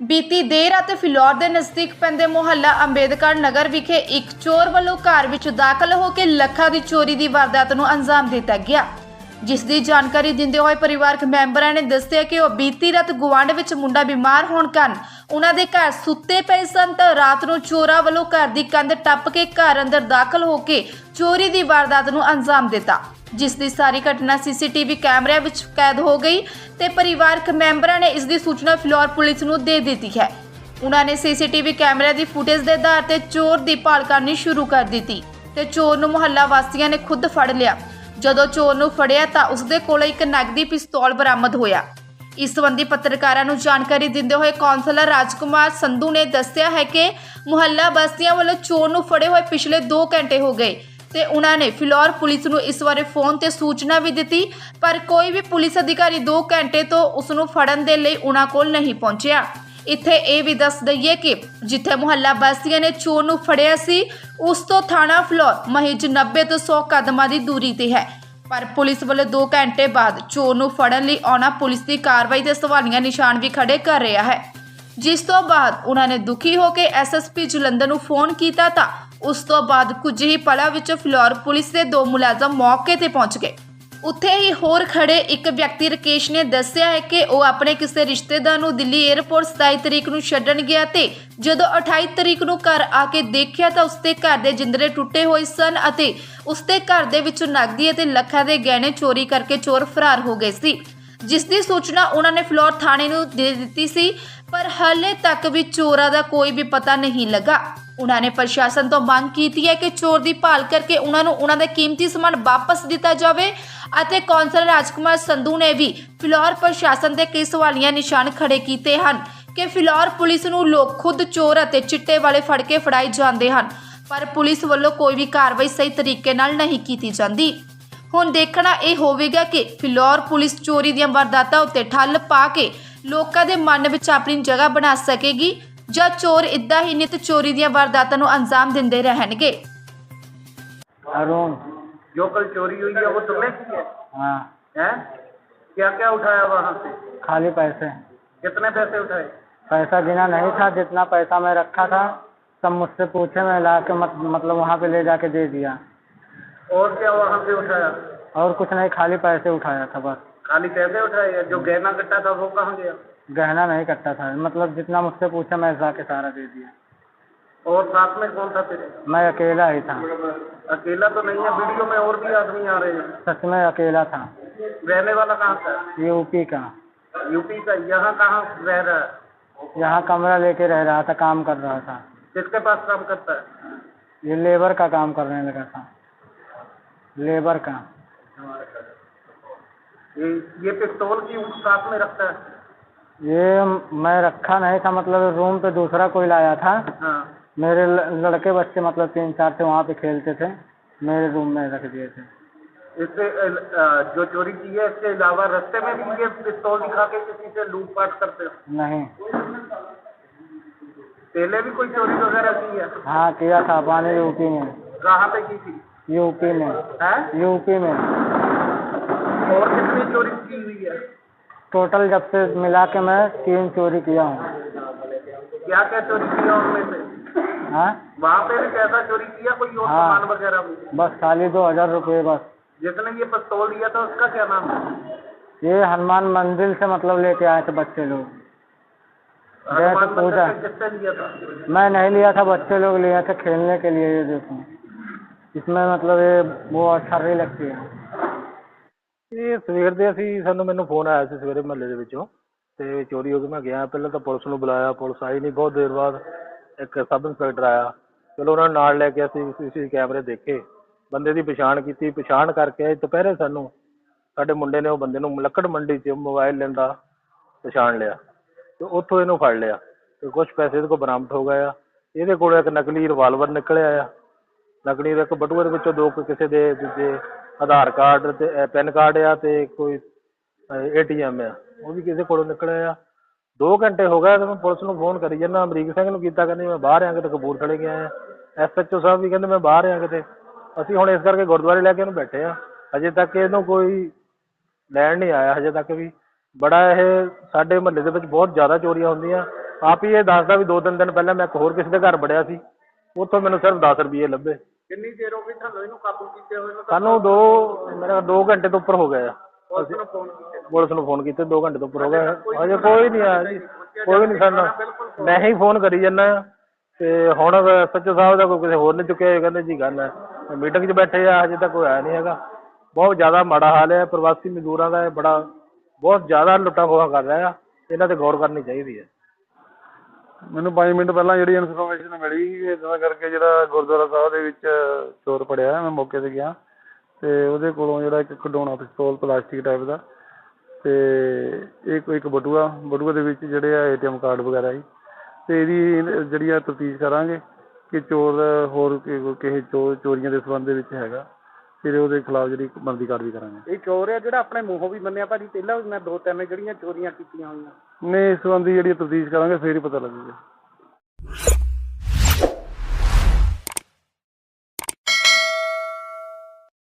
ਬੀਤੀ ਦੇਰ ਅਤੇ ਫਿਲੌਰ ਦੇ ਨਜ਼ਦੀਕ ਪੈਂਦੇ ਮੁਹੱਲਾ ਅੰਬੇਦਕਰ ਨਗਰ ਵਿਖੇ ਇੱਕ ਚੋਰ ਵੱਲੋਂ ਘਰ ਵਿੱਚ ਦਾਖਲ ਹੋ ਕੇ ਲੱਖਾਂ ਦੀ ਚੋਰੀ ਦੀ ਵਾਰਦਾਤ ਨੂੰ ਅੰਜਾਮ ਦਿੱਤਾ ਗਿਆ। ਜਿਸ ਦੀ ਜਾਣਕਾਰੀ ਦਿੰਦੇ ਹੋਏ ਪਰਿਵਾਰਕ ਮੈਂਬਰਾਂ ਨੇ ਦੱਸਿਆ ਕਿ ਉਹ ਬੀਤੀ ਰਾਤ ਗੁਆਂਢ ਵਿੱਚ ਮੁੰਡਾ ਬਿਮਾਰ ਹੋਣ ਕਾਰਨ ਉਹਨਾਂ ਦੇ ਘਰ ਸੁੱਤੇ ਪਏ ਸਨ ਤਾਂ ਰਾਤ ਨੂੰ ਚੋਰਾਂ ਵੱਲੋਂ ਘਰ ਦੀ ਕੰਧ ਟੱਪ ਕੇ ਘਰ ਅੰਦਰ ਦਾਖਲ ਹੋ ਕੇ ਚੋਰੀ ਦੀ ਵਾਰਦਾਤ ਨੂੰ ਅੰਜਾਮ ਦਿੱਤਾ। ਜਿਸ ਦੀ ਸਾਰੀ ਘਟਨਾ ਸੀਸੀਟੀਵੀ ਕੈਮਰਿਆਂ ਵਿੱਚ ਕੈਦ ਹੋ ਗਈ ਤੇ ਪਰਿਵਾਰਕ ਮੈਂਬਰਾਂ ਨੇ ਇਸ ਦੀ ਸੂਚਨਾ ਫਿਲੌਰ ਪੁਲਿਸ ਨੂੰ ਦੇ ਦਿੱਤੀ ਹੈ। ਉਹਨਾਂ ਨੇ ਸੀਸੀਟੀਵੀ ਕੈਮਰਿਆਂ ਦੀ ਫੁਟੇਜ ਦੇ ਆਧਾਰ ਤੇ ਚੋਰ ਦੀ ਭਾਲ ਕਰਨੀ ਸ਼ੁਰੂ ਕਰ ਦਿੱਤੀ ਤੇ ਚੋਰ ਨੂੰ ਮੁਹੱਲਾ ਵਾਸੀਆਂ ਨੇ ਖੁਦ ਫੜ ਲਿਆ। ਜਦੋਂ ਚੋਰ ਨੂੰ ਫੜਿਆ ਤਾਂ ਉਸਦੇ ਕੋਲ ਇੱਕ ਨਗਦੀ ਪਿਸਤੌਲ ਬਰਾਮਦ ਹੋਇਆ। ਇਸ ਸੰਬੰਧੀ ਪੱਤਰਕਾਰਾਂ ਨੂੰ ਜਾਣਕਾਰੀ ਦਿੰਦੇ ਹੋਏ ਕੌਂਸਲਰ ਰਾਜਕੁਮਾਰ ਸੰਧੂ ਨੇ ਦੱਸਿਆ ਹੈ ਕਿ ਮੁਹੱਲਾ ਵਾਸੀਆਂ ਵੱਲੋਂ ਚੋਰ ਨੂੰ ਫੜੇ ਹੋਏ ਪਿਛਲੇ 2 ਘੰਟੇ ਹੋ ਗਏ। ਤੇ ਉਹਨਾਂ ਨੇ ਫਿਲੌਰ ਪੁਲਿਸ ਨੂੰ ਇਸ ਬਾਰੇ ਫੋਨ ਤੇ ਸੂਚਨਾ ਵੀ ਦਿੱਤੀ, ਪਰ ਕੋਈ ਵੀ ਪੁਲਿਸ ਅਧਿਕਾਰੀ 2 ਘੰਟੇ ਤੋਂ ਉਸ ਨੂੰ ਫੜਨ ਦੇ ਲਈ ਉਹਨਾਂ ਕੋਲ ਨਹੀਂ ਪਹੁੰਚਿਆ। ਇੱਥੇ ਇਹ ਵੀ ਦੱਸ ਦਈਏ ਕਿ ਜਿੱਥੇ ਮੁਹੱਲਾ ਵਾਸੀਆਂ ਨੇ ਚੋਰ ਨੂੰ ਫੜਿਆ ਸੀ, ਉਸ ਤੋਂ ਥਾਣਾ ਫਲੋਰ ਮਹਿਜ 90 ਤੋਂ 100 ਕਦਮਾਂ ਦੀ ਦੂਰੀ ਤੇ ਹੈ। ਪਰ ਪੁਲਿਸ ਵੱਲੋਂ 2 ਘੰਟੇ ਬਾਅਦ ਚੋਰ ਨੂੰ ਫੜਨ ਲਈ ਆਉਣਾ ਪੁਲਿਸ ਦੀ ਕਾਰਵਾਈ ਦੇ ਸਵਾਲੀਆਂ ਨਿਸ਼ਾਨ ਵੀ ਖੜੇ ਕਰ ਰਿਹਾ ਹੈ। ਜਿਸ ਤੋਂ ਬਾਅਦ ਉਹਨਾਂ ਨੇ ਦੁਖੀ ਹੋ ਕੇ ਐਸਐਸਪੀ ਜਲੰਧਰ ਨੂੰ ਫੋਨ ਕੀਤਾ ਤਾਂ ਉਸ ਤੋਂ ਬਾਅਦ ਕੁਝ ਹੀ ਪਲਾਂ ਵਿੱਚ ਫਲੋਰ ਪੁਲਿਸ ਦੇ ਦੋ ਮੁਲਾਜ਼ਮ ਮੌਕੇ ਤੇ ਪਹੁੰਚ ਗਏ। ਉੱਥੇ ਹੀ ਹੋਰ ਖੜੇ ਇੱਕ ਵਿਅਕਤੀ ਰਕੇਸ਼ ਨੇ ਦੱਸਿਆ ਹੈ ਕਿ ਉਹ ਆਪਣੇ ਕਿਸੇ ਰਿਸ਼ਤੇਦਾਰ ਨੂੰ ਦਿੱਲੀ 에ਅਰਪੋਰਟ 27 ਤਰੀਕ ਨੂੰ ਛੱਡਣ ਗਿਆ ਤੇ ਜਦੋਂ 28 ਤਰੀਕ ਨੂੰ ਘਰ ਆ ਕੇ ਦੇਖਿਆ ਤਾਂ ਉਸਦੇ ਘਰ ਦੇ ਜਿੰਦਰੇ ਟੁੱਟੇ ਹੋਏ ਸਨ ਅਤੇ ਉਸਦੇ ਘਰ ਦੇ ਵਿੱਚੋਂ ਨਕਦੀ ਅਤੇ ਲੱਖਾਂ ਦੇ ਗਹਿਣੇ ਚੋਰੀ ਕਰਕੇ ਚੋਰ ਫਰਾਰ ਹੋ ਗਏ ਸੀ। ਜਿਸ ਦੀ ਸੂਚਨਾ ਉਹਨਾਂ ਨੇ ਫਲੋਰ ਥਾਣੇ ਨੂੰ ਦੇ ਦਿੱਤੀ ਸੀ, ਪਰ ਹਾਲੇ ਤੱਕ ਵੀ ਚੋਰਾਂ ਦਾ ਕੋਈ ਵੀ ਪਤਾ ਨਹੀਂ ਲੱਗਾ। ਉਹਨਾਂ ਨੇ ਪ੍ਰਸ਼ਾਸਨ ਤੋਂ ਮੰਗ ਕੀਤੀ ਹੈ ਕਿ ਚੋਰ ਦੀ ਭਾਲ ਕਰਕੇ ਉਹਨਾਂ ਨੂੰ ਉਹਨਾਂ ਦਾ ਕੀਮਤੀ ਸਮਾਨ ਵਾਪਸ ਦਿੱਤਾ ਜਾਵੇ ਅਤੇ ਕੌਂਸਲਰ ਰਾਜਕੁਮਾਰ ਸੰਧੂ ਨੇ ਵੀ ਫਿਲੌਰ ਪ੍ਰਸ਼ਾਸਨ ਤੇ ਕਈ ਸਵਾਲੀਆਂ ਨਿਸ਼ਾਨ ਖੜੇ ਕੀਤੇ ਹਨ ਕਿ ਫਿਲੌਰ ਪੁਲਿਸ ਨੂੰ ਲੋਕ ਖੁਦ ਚੋਰ ਅਤੇ ਚਿੱਟੇ ਵਾਲੇ ਫੜ ਕੇ ਫੜਾਈ ਜਾਂਦੇ ਹਨ, ਪਰ ਪੁਲਿਸ ਵੱਲੋਂ ਕੋਈ ਵੀ ਕਾਰਵਾਈ ਸਹੀ ਤਰੀਕੇ ਨਾਲ ਨਹੀਂ ਕੀਤੀ ਜਾਂਦੀ। ਹੁਣ ਦੇਖਣਾ ਇਹ ਹੋਵੇਗਾ ਕਿ ਫਿਲੌਰ ਪੁਲਿਸ ਚੋਰੀ ਦੀਆਂ ਵਾਰਦਾਤਾਂ ਉੱਤੇ ਠੱਲ ਪਾ ਕੇ ਲੋਕਾਂ ਦੇ ਮਨ ਵਿੱਚ ਆਪਣੀ ਜਗ੍ਹਾ ਬਣਾ ਸਕੇਗੀ ਜਾਂ ਚੋਰ ਇਦਾਂ ਹੀ ਨਿਤ ਚੋਰੀ ਦੀਆਂ ਵਾਰਦਾਤਾਂ ਨੂੰ ਅੰਜਾਮ ਦਿੰਦੇ ਰਹਿਣਗੇ अरुण जो कल चोरी हुई है वो तुमने की है हाँ हैं क्या क्या उठाया वहाँ से खाली पैसे कितने पैसे उठाए पैसा गिना नहीं था जितना पैसा मैं रखा था सब मुझसे पूछे मैं ला के मत, मतलब वहाँ पे ले जाके दे दिया और क्या वहाँ से उठाया और कुछ नहीं खाली पैसे उठाया था बस खाली पैसे उठाए या जो गहना कट्टा था वो कहाँ गया गहना नहीं कटता था। मतलब जितना मुझसे पूछा मैं ला के सारा दे दिया। और साथ में कौन था तेरे? मैं अकेला ही था। अकेला तो नहीं है वीडियो में और भी आदमी आ रहे हैं। सच में अकेला था। रहने वाला कहाँ का यूपी का। यूपी का यहाँ कहाँ रह रहा है? यहाँ कमरा लेके रह रहा था काम कर रहा था। किसके पास काम करता है? ये लेबर का काम करने लगा था। लेबर का। ये ये पिस्तौल की साथ में रखता है। ये मैं रखा नहीं था मतलब रूम पे दूसरा कोई लाया था। हाँ। मेरे लड़के बच्चे मतलब तीन चार थे वहाँ पे खेलते थे। मेरे रूम में रख दिए थे। इससे जो चोरी की है इसके अलावा रास्ते में भी ये पिस्तौल दिखा के किसी से लूटपाट करते हो? नहीं। पहले भी कोई चोरी वगैरह की है? हाँ किया था पानी यूपी में। कहाँ पे की थी? यूपी में। है? यूपी में। और कितनी चोरी की हुई है? टोटल जब से मिला के मैं तीन चोरी किया हूँ। क्या क्या चोरी किया उनमें से? हाँ? वहाँ पे भी पैसा चोरी किया? कोई और हाँ। सामान वगैरह भी? बस खाली दो हज़ार रुपये बस। जिसने ये पिस्तौल दिया था उसका क्या नाम है? ये हनुमान मंदिर से मतलब लेके आए थे बच्चे लोग। गए थे पूजा। लिया मैं नहीं लिया था बच्चे लोग लिए थे खेलने के लिए ये देखो। इसमें मतलब ये वो अच्छा नहीं लगती है। ਇਹ ਸਵੇਰ ਦੇ ਅਸੀਂ, ਸਾਨੂੰ ਮੈਨੂੰ ਫੋਨ ਆਇਆ ਸੀ ਸਵੇਰੇ ਮਹੱਲੇ ਦੇ ਵਿੱਚੋਂ ਤੇ ਚੋਰੀ ਹੋ ਗਈ, ਮੈਂ ਗਿਆ। ਪਹਿਲਾਂ ਤਾਂ ਪੁਲਿਸ ਨੂੰ ਬੁਲਾਇਆ, ਪੁਲਿਸ ਆਈ ਨਹੀਂ ਬਹੁਤ ਦੇਰ ਬਾਅਦ ਇੱਕ ਸਬ ਇੰਸਪੈਕਟਰ ਆਇਆ। ਚਲੋ ਉਹਨਾਂ ਨੂੰ ਨਾਲ ਲੈ ਕੇ ਅਸੀਂ ਸੀਸੀ ਕੈਮਰੇ ਦੇਖੇ। ਬੰਦੇ ਦੀ ਪਛਾਣ ਕੀਤੀ। ਪਛਾਣ ਕਰਕੇ ਦੁਪਹਿਰੇ ਸਾਨੂੰ ਸਾਡੇ ਮੁੰਡੇ ਨੇ ਉਹ ਬੰਦੇ ਨੂੰ ਲੱਕੜ ਮੰਡੀ 'ਚ ਮੋਬਾਈਲ ਲੈਂਦਾ ਪਛਾਣ ਲਿਆ ਤੇ ਉੱਥੋਂ ਇਹਨੂੰ ਫੜ ਲਿਆ ਤੇ ਕੁਛ ਪੈਸੇ ਇਹਦੇ ਕੋਲ ਬਰਾਮਦ ਹੋ ਗਏ ਆ। ਇਹਦੇ ਕੋਲ ਇੱਕ ਨਕਲੀ ਰਿਵਾਲਵਰ ਨਿਕਲਿਆ ਆ। ਨਕਲੀ ਦੇ ਇੱਕ ਬਟੂਏ ਦੇ ਵਿੱਚੋਂ ਦੋ ਕਿਸੇ ਦੇ, ਦੂਜੇ ਆਧਾਰ ਕਾਰਡ ਤੇ ਪੈਨ ਕਾਰਡ ਆ ਤੇ ਕੋਈ ਏਟੀਐਮ ਆ। ਉਹ ਵੀ ਕਿਸੇ ਕੋਲੋਂ ਨਿਕਲਿਆ ਆ। 2 ਘੰਟੇ ਹੋ ਗਏ ਤੇ ਮੈਂ ਪੁਲਿਸ ਨੂੰ ਫੋਨ ਕਰੀ ਜਾਂਦਾ, ਅਮਰੀਕ ਸਿੰਘ ਨੂੰ ਕੀਤਾ, ਕਹਿੰਦੇ ਮੈਂ ਬਾਹਰ ਆ ਕਿਤੇ ਕਪੂਰਥਲੇ ਗਿਆ ਆ। ਐਸਐਚਓ ਸਾਹਿਬ ਵੀ ਕਹਿੰਦੇ ਮੈਂ ਬਾਹਰ ਆ ਕਿਤੇ ਅਸੀਂ ਹੁਣ ਇਸ ਕਰਕੇ ਗੁਰਦੁਆਰੇ ਲੈ ਕੇ ਇਹਨੂੰ ਬੈਠੇ ਆ। ਅਜੇ ਤੱਕ ਇਹਨੂੰ ਕੋਈ ਲੈਣ ਨਹੀਂ ਆਇਆ, ਹਜੇ ਤੱਕ ਵੀ। ਬੜਾ ਇਹ ਸਾਡੇ ਮਹੱਲੇ ਦੇ ਵਿੱਚ ਬਹੁਤ ਜ਼ਿਆਦਾ ਚੋਰੀਆਂ ਹੁੰਦੀਆਂ। ਆਪ ਹੀ ਇਹ ਦੱਸਦਾ ਵੀ ਦੋ ਤਿੰਨ ਦਿਨ ਪਹਿਲਾਂ ਮੈਂ ਇੱਕ ਹੋਰ ਕਿਸੇ ਦੇ ਘਰ ਵੜਿਆ ਸੀ। ਉੱਥੋਂ ਮੈਨੂੰ ਸਿਰਫ 10 ਰੁਪਏ ਲੱਭੇ। ਕਿੰਨੀ ਦੇਰ ਹੋ ਗਈ ਤੁਹਾਨੂੰ ਇਹਨੂੰ ਕਾਬੂ ਕੀਤੇ ਹੋਏ ਨੂੰ ਸਾਨੂੰ ਦੋ ਮੇਰਾ 2 ਘੰਟੇ ਤੋਂ ਉੱਪਰ ਹੋ ਗਏ ਆ ਪੁਲਿਸ ਨੂੰ ਫੋਨ ਕੀਤੇ ਪੁਲਿਸ ਨੂੰ ਫੋਨ ਕੀਤੇ 2 ਘੰਟੇ ਤੋਂ ਉੱਪਰ ਹੋ ਗਏ ਅਜੇ ਕੋਈ ਨਹੀਂ ਆਇਆ ਜੀ। ਕੋਈ ਨਹੀਂ ਸਾਨੂੰ ਮੈਂ ਹੀ ਫੋਨ ਕਰੀ ਜਾਂਦਾ ਤੇ ਹੁਣ ਸੱਚੋ ਸਾਹਿਬ ਦਾ ਕੋਈ ਕਿਸੇ ਹੋਰ ਨੇ ਚੁੱਕਿਆ ਇਹ ਕਹਿੰਦੇ ਜੀ ਗੱਲ ਹੈ। ਮੀਟਿੰਗ 'ਚ ਬੈਠੇ ਆ ਹਜੇ ਤੱਕ ਕੋਈ ਆਇਆ ਨਹੀਂ ਹੈਗਾ। ਬਹੁਤ ਜ਼ਿਆਦਾ ਮਾੜਾ ਹਾਲ ਹੈ। ਪ੍ਰਵਾਸੀ ਮਜ਼ਦੂਰਾਂ ਦਾ ਇਹ ਬੜਾ ਬਹੁਤ ਜ਼ਿਆਦਾ ਲੁੱਟਾਂ ਖੋਹਾਂ ਕਰ ਰਿਹਾ ਆ। ਇਹਨਾਂ ਤੇ ਗੌਰ ਕਰਨੀ ਚਾਹੀਦੀ ਹੈ। ਮੈਨੂੰ ਪੰਜ ਮਿੰਟ ਪਹਿਲਾਂ ਜਿਹੜੀ ਇਨਫੋਰਮੇਸ਼ਨ ਮਿਲੀ ਕਿ ਇਦਾਂ ਕਰਕੇ ਜਿਹੜਾ ਗੁਰਦੁਆਰਾ ਸਾਹਿਬ ਦੇ ਵਿੱਚ ਚੋਰ ਫੜਿਆ ਮੈਂ ਮੌਕੇ ਤੇ ਗਿਆ ਅਤੇ ਉਹਦੇ ਕੋਲੋਂ ਜਿਹੜਾ ਇੱਕ ਖਿਡੌਣਾ ਪਿਸਤੌਲ ਪਲਾਸਟਿਕ ਟਾਈਪ ਦਾ ਅਤੇ ਇਹ ਇੱਕ ਬਟੂਆ ਬਟੂਆ ਦੇ ਵਿੱਚ ਜਿਹੜੇ ਆ ਏ ਟੀ ਏਟੀਐਮ ਕਾਰਡ ਵਗੈਰਾ ਸੀ ਅਤੇ ਇਹਦੀ ਜਿਹੜੀ ਆ ਤਫਤੀਸ਼ ਕਰਾਂਗੇ ਕਿ ਚੋਰ ਹੋਰ ਕਿ- ਕਿਸੇ ਚੋਰ ਚੋਰੀਆਂ ਦੇ ਸੰਬੰਧ ਦੇ ਵਿੱਚ ਹੈਗਾ। ਫਿਰ ਉਹਦੇ ਖਿਲਾਫ ਜਿਹੜੀ ਬਣਦੀ ਕਾਰਵਾਈ ਕਰਾਂਗੇ। ਇਹ ਚੋਰ ਆ ਜਿਹੜਾ ਆਪਣੇ ਮੂੰਹੋਂ ਵੀ ਮੰਨਿਆ ਭਾਜੀ ਪਹਿਲਾਂ ਵੀ ਮੈਂ ਦੋ ਤਿੰਨ ਜਿਹੜੀਆਂ ਚੋਰੀਆਂ ਕੀਤੀਆਂ ਹੋਈਆਂ। ਨੇ ਇਸ ਸੰਬੰਧੀ ਜਿਹੜੀ ਤਫਤੀਸ਼ ਕਰਾਂਗੇ ਫਿਰ ਹੀ ਪਤਾ ਲੱਗੇਗਾ।